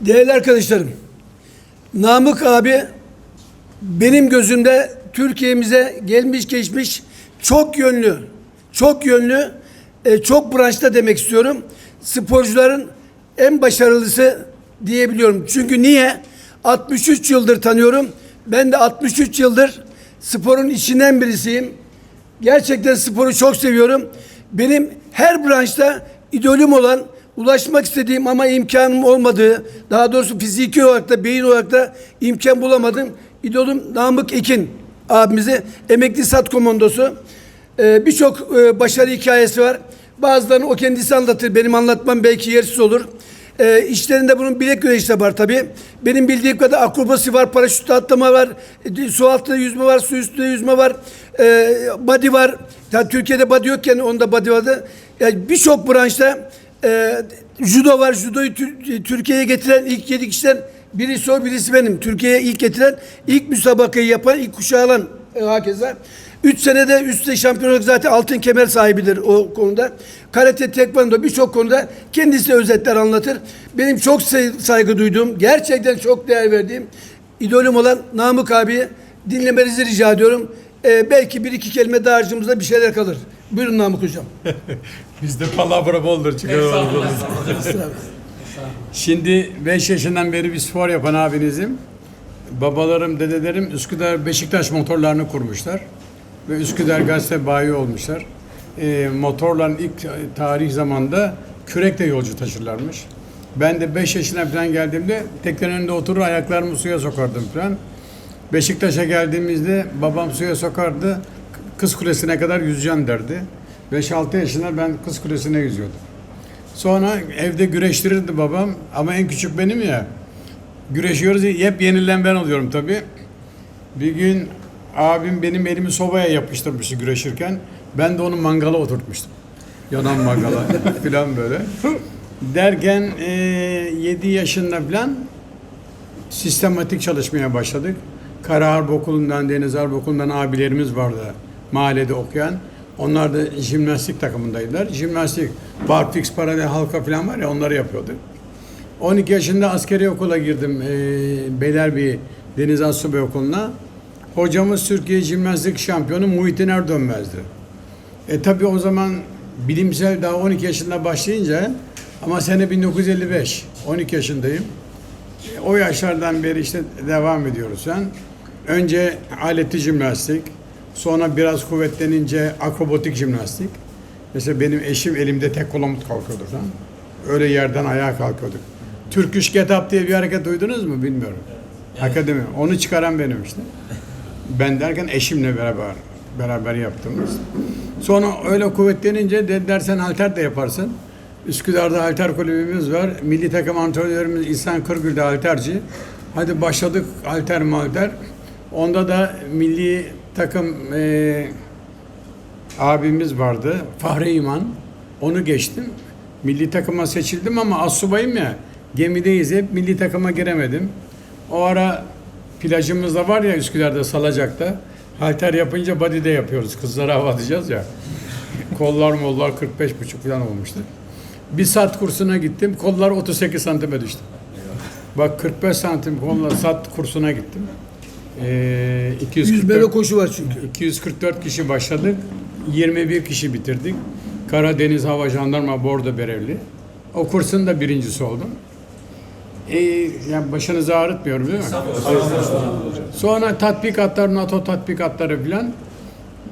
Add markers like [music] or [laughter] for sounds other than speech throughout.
Değerli arkadaşlarım, Namık abi benim gözümde Türkiye'mize gelmiş geçmiş çok yönlü, çok yönlü, e, çok branşta demek istiyorum. Sporcuların en başarılısı diyebiliyorum. Çünkü niye? 63 yıldır tanıyorum. Ben de 63 yıldır sporun içinden birisiyim. Gerçekten sporu çok seviyorum. Benim her branşta idolüm olan, ulaşmak istediğim ama imkanım olmadığı, daha doğrusu fiziki olarak da beyin olarak da imkan bulamadım. İdolüm Namık Ekin abimize emekli sat komandosu. Ee, Birçok e, başarı hikayesi var. Bazılarını o kendisi anlatır. Benim anlatmam belki yersiz olur. Ee, işlerinde bunun bilek güreşi de var tabii. Benim bildiğim kadar akrobasi var, paraşütle atlama var, e, su altında yüzme var, su üstünde yüzme var, e, body var. Yani Türkiye'de body yokken onda body vardı. Yani birçok branşta e, judo var. Judoyu Tür- Türkiye'ye getiren ilk yedi kişiden birisi o, birisi benim. Türkiye'ye ilk getiren, ilk müsabakayı yapan, ilk kuşağı alan e, hakeza. Üç senede üstte şampiyonluk zaten altın kemer sahibidir o konuda. Karate, tekvando birçok konuda kendisi özetler anlatır. Benim çok say- saygı duyduğum, gerçekten çok değer verdiğim idolüm olan Namık abiyi dinlemenizi rica ediyorum. Ee, belki bir iki kelime daha bir şeyler kalır. Buyurun Namık hocam. [laughs] Bizde palavra boldur çıkıyor. Şimdi 5 yaşından beri bir spor yapan abinizim. Babalarım, dedelerim Üsküdar Beşiktaş motorlarını kurmuşlar. Ve Üsküdar gazete bayi olmuşlar. Ee, motorların ilk tarih zamanda kürekle yolcu taşırlarmış. Ben de 5 yaşına falan geldiğimde teknenin önünde oturur ayaklarımı suya sokardım falan. Beşiktaş'a geldiğimizde babam suya sokardı. Kız Kulesi'ne kadar yüzeceğim derdi. 5-6 yaşında ben Kız Kulesi'ne yüzüyordum. Sonra evde güreştirirdi babam ama en küçük benim ya. Güreşiyoruz hep yenilen ben oluyorum tabii. Bir gün abim benim elimi sobaya yapıştırmıştı güreşirken. Ben de onu mangala oturtmuştum. Yanan mangala [laughs] falan böyle. Derken 7 yaşında falan sistematik çalışmaya başladık. Kara Harp Okulu'ndan, Deniz Harp Okulu'ndan abilerimiz vardı mahallede okuyan. Onlar da jimnastik takımındaydılar. Jimnastik, barfix, paralel halka falan var ya onları yapıyorduk. 12 yaşında askeri okula girdim. E, Beylerbeyi Deniz Asubay Okulu'na. Hocamız Türkiye jimnastik şampiyonu Muhittin Erdönmez'di. E tabi o zaman bilimsel daha 12 yaşında başlayınca ama sene 1955, 12 yaşındayım. E, O yaşlardan beri işte devam ediyoruz sen. Önce aletli jimnastik, sonra biraz kuvvetlenince akrobatik jimnastik. Mesela benim eşim elimde tek kolumut kalkıyordu falan. Öyle yerden ayağa kalkıyorduk. Türküş Getap diye bir hareket duydunuz mu bilmiyorum. Akademi. Onu çıkaran benim işte. Ben derken eşimle beraber beraber yaptığımız. Sonra öyle kuvvetlenince dediler sen halter de yaparsın. Üsküdar'da halter kulübümüz var. Milli takım antrenörümüz İhsan Kırgül de halterci. Hadi başladık halter malter. Onda da milli takım eee abimiz vardı. Fahri İman. Onu geçtim. Milli takıma seçildim ama asubayım ya. Gemideyiz hep. Milli takıma giremedim. O ara plajımız da var ya Üsküdar'da Salacak'ta. Halter yapınca body'de yapıyoruz. Kızlara hava atacağız ya. Kollar mollar 45 buçuk falan olmuştu. Bir saat kursuna gittim. Kollar 38 santime düştü. Bak 45 santim kolla sat kursuna gittim. Ee, 244 Yüzme ve koşu var çünkü. 244 kişi başladık. 21 kişi bitirdik. Karadeniz Hava Jandarma Bordo Berevli. O kursun da birincisi oldum. Ee, yani başınızı ağrıtmıyorum değil mi? Sonra tatbikatlar, NATO tatbikatları filan.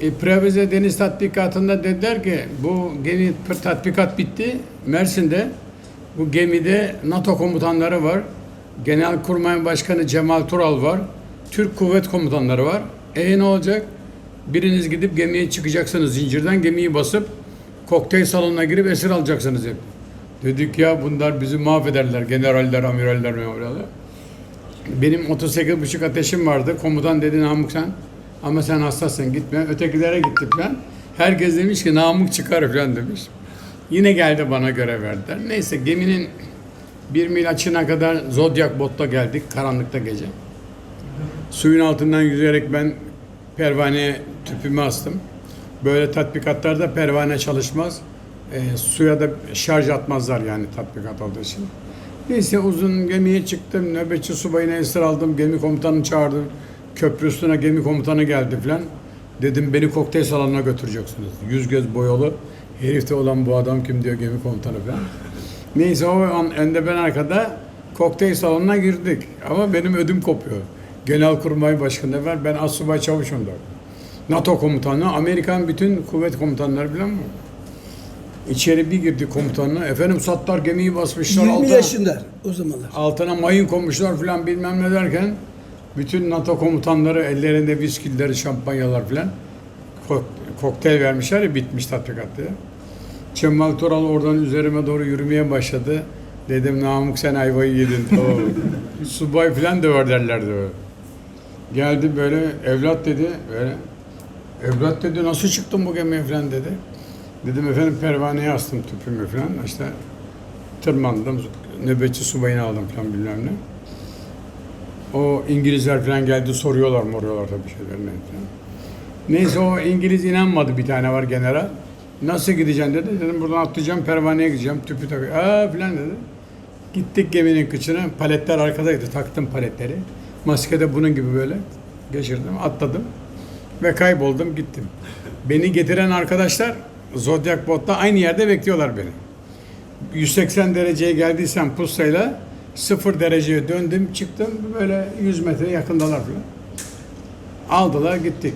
E, Preveze Deniz Tatbikatı'nda dediler ki bu gemi tatbikat bitti. Mersin'de bu gemide NATO komutanları var. Genelkurmay Başkanı Cemal Tural var. Türk kuvvet komutanları var. E ne olacak? Biriniz gidip gemiye çıkacaksınız zincirden gemiyi basıp kokteyl salonuna girip esir alacaksınız hep. Dedik ya bunlar bizi mahvederler generaller, amiraller, amiraller. Benim 38,5 ateşim vardı. Komutan dedi Namık sen ama sen hastasın gitme. Ötekilere gitti falan. Herkes demiş ki Namık çıkar falan demiş. Yine geldi bana görev verdiler. Neyse geminin bir mil açına kadar Zodyak botla geldik karanlıkta gece. Suyun altından yüzerek ben pervaneye tüpümü astım. Böyle tatbikatlarda pervane çalışmaz. E, suya da şarj atmazlar yani tatbikat olduğu için. Neyse uzun gemiye çıktım. Nöbetçi subayına esir aldım. Gemi komutanını çağırdım. Köprü üstüne gemi komutanı geldi falan. Dedim beni kokteyl salonuna götüreceksiniz. Yüz göz boyalı. Herifte olan bu adam kim diyor gemi komutanı falan. Neyse o an önde ben arkada kokteyl salonuna girdik. Ama benim ödüm kopuyor. Genelkurmay Başkanı var. Ben asubay çavuşum da. NATO komutanı, Amerikan bütün kuvvet komutanları bilen mi? İçeri bir girdi komutanına. Efendim Sattar gemiyi basmışlar. 20 altına- yaşında o zamanlar. altına mayın koymuşlar filan bilmem ne derken bütün NATO komutanları ellerinde viskileri, şampanyalar filan kok- kokteyl vermişler ya bitmiş tatbikat diye. Cemal Tural oradan üzerime doğru yürümeye başladı. Dedim Namık sen ayvayı yedin. [laughs] Subay filan döver derlerdi böyle. Geldi böyle evlat dedi böyle. Evlat dedi nasıl çıktın bu gemiye filan dedi. Dedim efendim pervaneye astım tüpümü filan işte tırmandım. Nöbetçi subayını aldım falan bilmem ne. O İngilizler falan geldi soruyorlar moruyorlar tabii şeylerine falan. Neyse o İngiliz inanmadı bir tane var general. Nasıl gideceksin dedi. Dedim buradan atlayacağım pervaneye gideceğim. Tüpü takıyor. Aa falan dedi. Gittik geminin kıçına. Paletler arkadaydı. Taktım paletleri. Maskede bunun gibi böyle geçirdim. Atladım. Ve kayboldum gittim. Beni getiren arkadaşlar Zodiac Bot'ta aynı yerde bekliyorlar beni. 180 dereceye geldiysem pusayla 0 dereceye döndüm çıktım böyle 100 metre yakındalar falan. Aldılar gittik.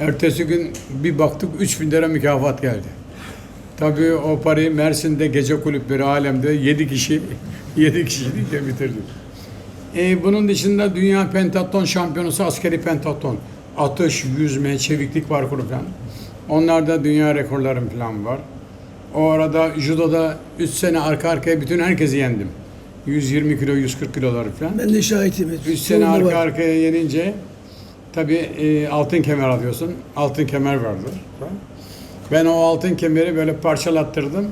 Ertesi gün bir baktık 3000 lira mükafat geldi. Tabii o parayı Mersin'de gece kulüpleri alemde 7 kişi [laughs] 7 kişilik de bitirdik. E, bunun dışında dünya pentatlon şampiyonası askeri pentatlon. Atış, yüzme, çeviklik parkuru falan. Onlarda dünya rekorlarım falan var. O arada judoda 3 sene arka arkaya bütün herkesi yendim. 120 kilo, 140 kiloları falan. Ben de şahitim. 3 sene arka var. arkaya yenince tabii e, altın kemer alıyorsun. Altın kemer vardır. Ben o altın kemeri böyle parçalattırdım.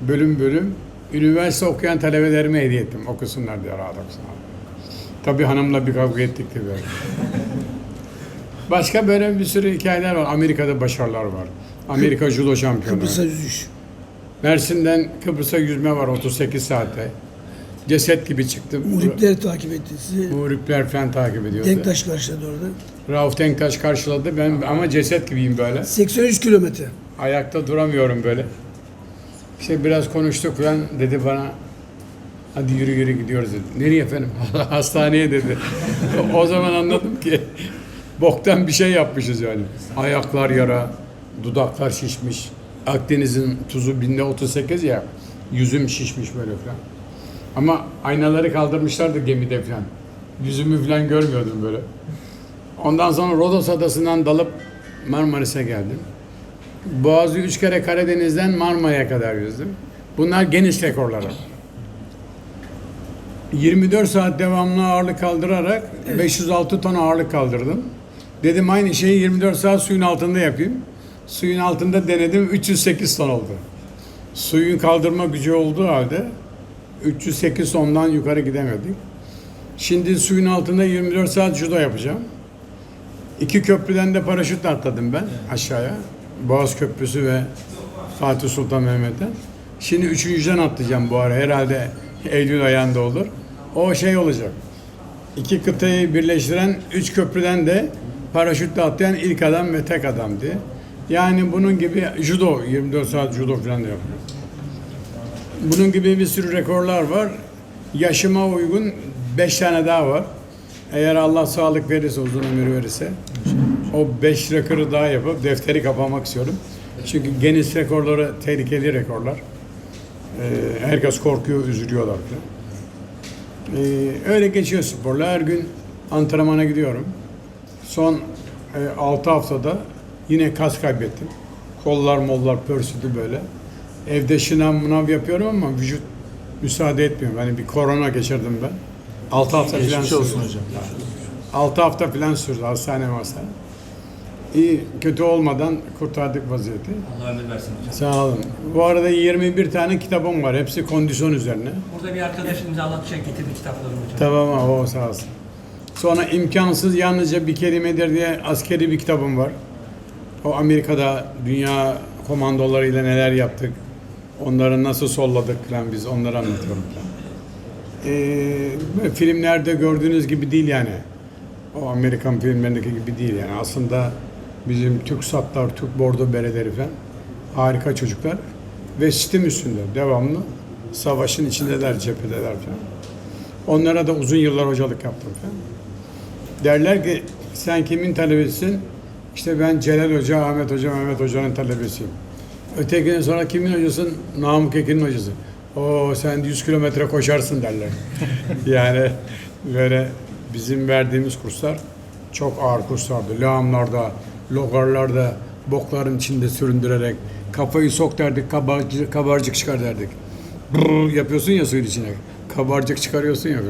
Bölüm bölüm. Üniversite okuyan talebelerime hediye ettim. Okusunlar diye rahat okusunlar. Tabii hanımla bir kavga ettik böyle. Başka böyle bir sürü hikayeler var. Amerika'da başarılar var. Amerika judo şampiyonu. Kıbrıs'a yüzüş. Mersin'den Kıbrıs'a yüzme var 38 saatte. Ceset gibi çıktım. Muhipleri takip etti sizi. Muhripler falan takip ediyordu. Denktaş karşıladı orada. Rauf Denktaş karşıladı. Ben ama ceset gibiyim böyle. 83 kilometre. Ayakta duramıyorum böyle. İşte biraz konuştuk falan dedi bana. Hadi yürü yürü gidiyoruz dedi. Nereye efendim? [laughs] Hastaneye dedi. o zaman anladım ki boktan bir şey yapmışız yani. Ayaklar yara, dudaklar şişmiş. Akdeniz'in tuzu binde 38 ya. Yüzüm şişmiş böyle falan. Ama aynaları kaldırmışlardı gemide falan. Yüzümü falan görmüyordum böyle. Ondan sonra Rodos Adası'ndan dalıp Marmaris'e geldim. Boğaz'ı üç kere Karadeniz'den Marmara'ya kadar yüzdüm. Bunlar geniş rekorları. 24 saat devamlı ağırlık kaldırarak 506 ton ağırlık kaldırdım. Dedim aynı şeyi 24 saat suyun altında yapayım. Suyun altında denedim 308 ton oldu. Suyun kaldırma gücü olduğu halde 308 tondan yukarı gidemedik. Şimdi suyun altında 24 saat judo yapacağım. İki köprüden de paraşütle atladım ben aşağıya. Boğaz Köprüsü ve Fatih Sultan Mehmet'ten. Şimdi üçüncüden atlayacağım bu ara. Herhalde Eylül ayında olur. O şey olacak. İki kıtayı birleştiren üç köprüden de paraşütle atlayan ilk adam ve tek adam. Yani bunun gibi judo, 24 saat judo falan da yapıyor. Bunun gibi bir sürü rekorlar var. Yaşıma uygun 5 tane daha var. Eğer Allah sağlık verirse, uzun ömür verirse o 5 rekoru daha yapıp defteri kapamak istiyorum. Çünkü geniş rekorları tehlikeli rekorlar. Ee, herkes korkuyor, üzülüyorlar falan. Ee, öyle geçiyor sporla. Her gün antrenmana gidiyorum. Son e, 6 haftada yine kas kaybettim. Kollar mollar pörsüdü böyle. Evde şınav mınav yapıyorum ama vücut müsaade etmiyor. Yani bir korona geçirdim ben. 6 hafta falan Geçmiş sürdü. olsun hocam. 6 hafta falan sürdü hastane hastane. İyi, kötü olmadan kurtardık vaziyeti. Allah ömür versin hocam. Sağ olun. Bu arada 21 tane kitabım var. Hepsi kondisyon üzerine. Burada bir arkadaş imzalatacak getirdi kitaplarını hocam. Tamam ama o sağ olsun. Sonra imkansız yalnızca bir kelimedir diye askeri bir kitabım var. O Amerika'da dünya komandolarıyla neler yaptık, onları nasıl solladık falan biz onları anlatıyorum. Ee, filmlerde gördüğünüz gibi değil yani. O Amerikan filmlerindeki gibi değil yani. Aslında bizim Türk Satlar, Türk Bordo Bereleri falan harika çocuklar. Ve sistem üstünde devamlı savaşın içindeler, cephedeler falan. Onlara da uzun yıllar hocalık yaptım falan. Derler ki sen kimin talebesisin? İşte ben Celal Hoca, Ahmet Hoca, Mehmet Hoca'nın talebesiyim. Ötekiden sonra kimin hocasın? Namık Ekin'in hocası. O sen 100 kilometre koşarsın derler. [laughs] yani böyle bizim verdiğimiz kurslar çok ağır kurslardı. Lağımlarda, logarlarda, bokların içinde süründürerek kafayı sok derdik, kabarcık, kabarcık çıkar derdik. Brrr yapıyorsun ya suyun içine. Kabarcık çıkarıyorsun ya.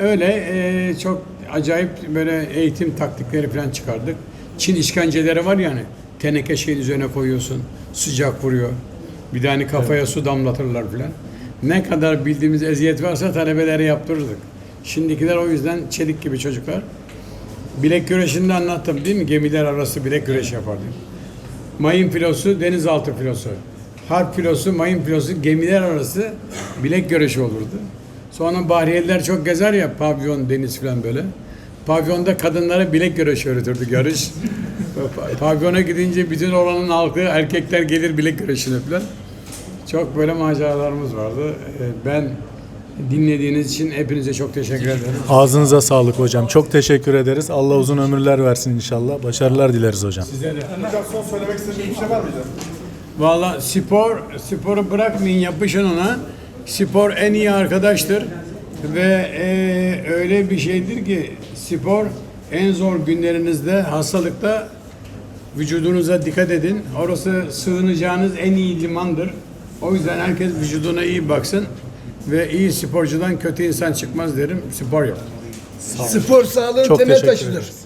Öyle e, çok acayip böyle eğitim taktikleri falan çıkardık. Çin işkenceleri var yani. Teneke şeyin üzerine koyuyorsun. Sıcak vuruyor. Bir de hani kafaya su damlatırlar falan. Ne kadar bildiğimiz eziyet varsa talebelere yaptırırdık. Şimdikiler o yüzden çelik gibi çocuklar. Bilek güreşinde anlattım değil mi? Gemiler arası bilek güreşi yapardık. Mayın filosu, denizaltı filosu. Harp filosu, mayın filosu, gemiler arası bilek güreşi olurdu. Sonra bahriyeler çok gezer ya, pavyon, deniz falan böyle. Pavyonda kadınlara bilek güreşi öğretirdik yarış. Pa- Pavyona gidince bütün oranın halkı, erkekler gelir bilek güreşine falan. Çok böyle maceralarımız vardı. Ee, Ben dinlediğiniz için hepinize çok teşekkür ederim. Ağzınıza sağlık hocam. Çok teşekkür ederiz. Allah uzun ömürler versin inşallah. Başarılar dileriz hocam. Size de. Hocam son söylemek istediğiniz bir şey var mıydı? Valla spor, sporu bırakmayın yapışın ona. Spor en iyi arkadaştır. Ve e, öyle bir şeydir ki spor en zor günlerinizde, hastalıkta vücudunuza dikkat edin. Orası sığınacağınız en iyi limandır. O yüzden herkes vücuduna iyi baksın. Ve iyi sporcudan kötü insan çıkmaz derim. Spor yap. Spor sağlığın Çok temel teşekkür taşıdır. ederiz.